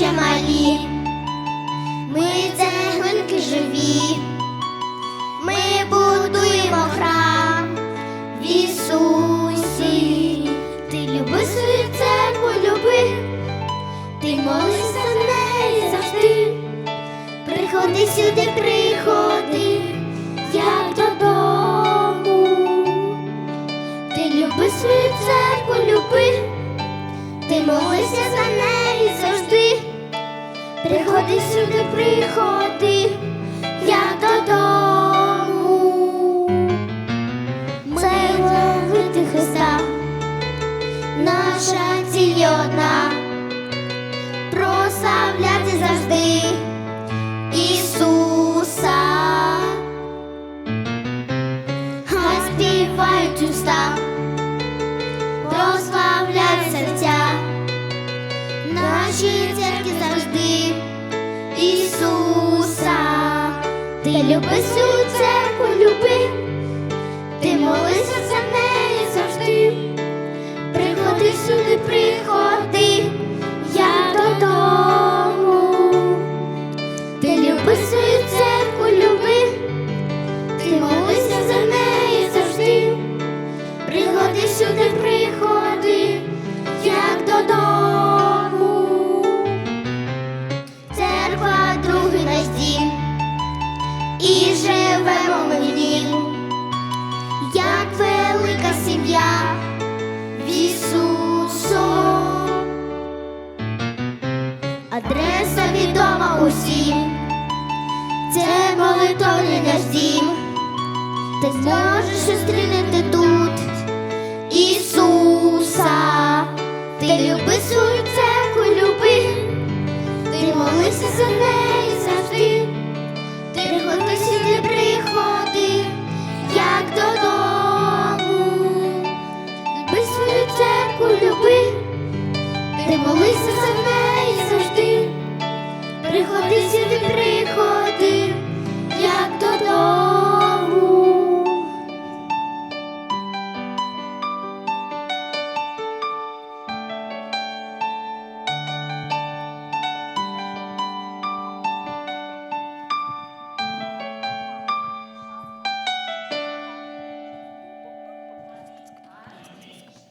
ще малі, ми цеглинки живі, ми будуємо храм в Ісусі. Ти люби свою церкву, люби, ти молись за неї завжди. Приходи сюди, Приходи сюди, приходи, як додому. Ми ловити Христа, наша ціль одна, прославляти завжди Ісуса. Хай співають уста, люби свою церкву, люби, ти молися за неї завжди. Приходи сюди, приходи, я додому. Ти люби свою церкву, люби, ти молися за неї завжди. Приходи сюди, приходи, молитовний наш дім, ти зможеш зустрінити тут Ісуса, ти люби свою церкву, люби, ти молися за неї завжди, ти приходиш і не приходи, як додому, люби свою церкву, люби, ти молися за.